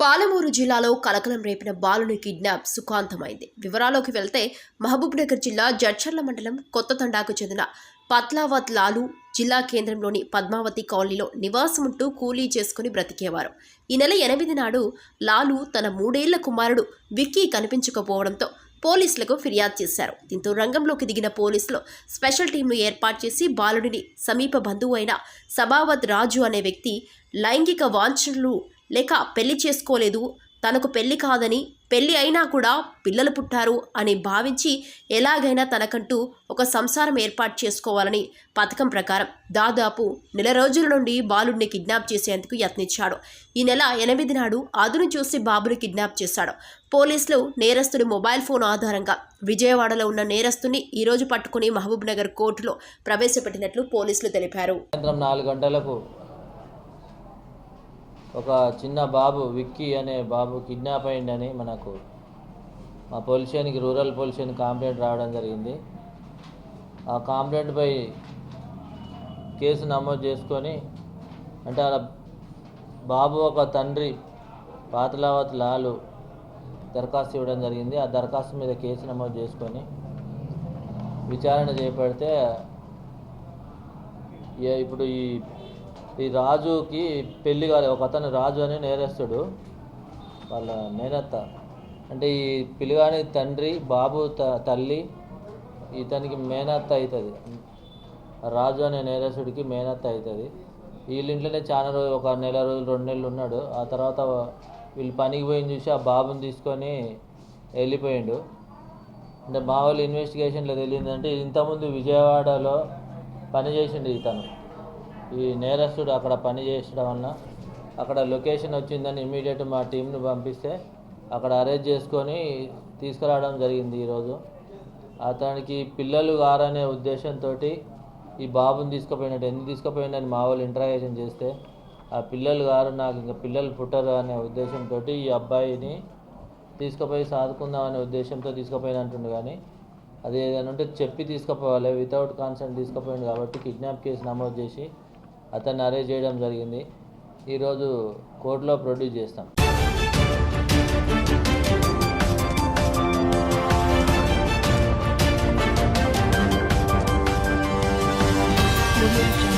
పాలమూరు జిల్లాలో కలకలం రేపిన బాలుని కిడ్నాప్ సుఖాంతమైంది. వివరాల్లోకి వెళ్తే మహబూబ్నగర్ జిల్లా జడ్చర్ల మండలం కొత్త తండాకు చెందిన పత్లావత్ లాలు జిల్లా కేంద్రంలోని పద్మావతి కాలనీలో నివాసముంటూ కూలీ చేసుకుని బ్రతికేవారు. ఈ నెల ఎనిమిది నాడు లాలు తన మూడేళ్ళ కుమారుడు విక్కీ కనిపించకపోవడంతో పోలీసులకు ఫిర్యాదు చేశారు. దీంతో రంగంలోకి దిగిన పోలీసులు స్పెషల్ టీంను ఏర్పాటు చేసి బాలుడిని సమీప బంధువు అయిన సబావత్ రాజు అనే వ్యక్తి లైంగిక వాంఛనలు లేక పెళ్ళి చేసుకోలేదు. తనకు పెళ్ళి కాదని పెళ్ళి అయినా కూడా పిల్లలు పుట్టారు అని భావించి ఎలాగైనా తనకంటూ ఒక సంసారం ఏర్పాటు చేసుకోవాలని పథకం ప్రకారం దాదాపు నెల రోజుల నుండి బాలుడిని కిడ్నాప్ చేసేందుకు యత్నించాడు. ఈ నెల ఎనిమిది నాడు అదును చూసి బాబుని కిడ్నాప్ చేశాడు. పోలీసులు నేరస్తుడి మొబైల్ ఫోన్ ఆధారంగా విజయవాడలో ఉన్న నేరస్తుని ఈరోజు పట్టుకుని మహబూబ్ నగర్ కోర్టులో ప్రవేశపెట్టినట్లు పోలీసులు తెలిపారు. నాలుగు గంటలకు ఒక చిన్న బాబు విక్కీ అనే బాబు కిడ్నాప్ అయిందని మనకు మా పొల్యూషన్కి రూరల్ పోలీస్ కాంప్లైంట్ రావడం జరిగింది. ఆ కాంప్లైంట్పై కేసు నమోదు చేసుకొని అంటే అలా బాబు ఒక తండ్రి పాతలావత్ లాలు దరఖాస్తు ఇవ్వడం జరిగింది. ఆ దరఖాస్తు మీద కేసు నమోదు చేసుకొని విచారణ చేపడితే ఏ- ఇప్పుడు ఈ ఈ రాజుకి పెళ్ళి కాలేదు ఒక అతను రాజు అని నేరస్తుడు. వాళ్ళ మేనత్త అంటే ఈ పిల్లగాని తండ్రి బాబు త తల్లి ఇతనికి మేనత్త అవుతుంది రాజు అనే నేరస్తుడికి మేనత్త అవుతుంది వీళ్ళ ఇంట్లోనే చాలా రోజులు ఒక నెల రోజులు రెండు నెలలు ఉన్నాడు. ఆ తర్వాత వీళ్ళు పనికి పోయిన చూసి ఆ బాబుని తీసుకొని వెళ్ళిపోయిండు. అంటే మా వాళ్ళు ఇన్వెస్టిగేషన్లో తెలియదంటే ఇంతకుముందు విజయవాడలో పని చేసిండు ఇతను. ఈ నేరస్తుడు అక్కడ పని చేసడం వలన అక్కడ లొకేషన్ వచ్చిందని ఇమీడియట్ మా టీంని పంపిస్తే అక్కడ అరేంజ్ చేసుకొని తీసుకురావడం జరిగింది ఈరోజు. అతనికి పిల్లలు గారనే ఉద్దేశంతో ఈ బాబుని తీసుకుపోయినట్టు ఎందుకు తీసుకుపోయిందని మా వాళ్ళు ఇంటరాగేషన్ చేస్తే ఆ పిల్లలు గారు నాకు ఇంకా పిల్లలు పుట్టరు అనే ఉద్దేశంతో ఈ అబ్బాయిని తీసుకుపోయి సాదుకుందాం అనే ఉద్దేశంతో తీసుకుపోయినట్టుండు కానీ అది ఏదైనా ఉంటే చెప్పి తీసుకుపోవాలి. వితౌట్ కాన్సెంట్ తీసుకుపోయింది కాబట్టి కిడ్నాప్ కేసు నమోదు చేసి అతన్ని అరెస్ట్ చేయడం జరిగింది ఈరోజు కోర్టులో ప్రొడ్యూస్ చేస్తాం Thank you.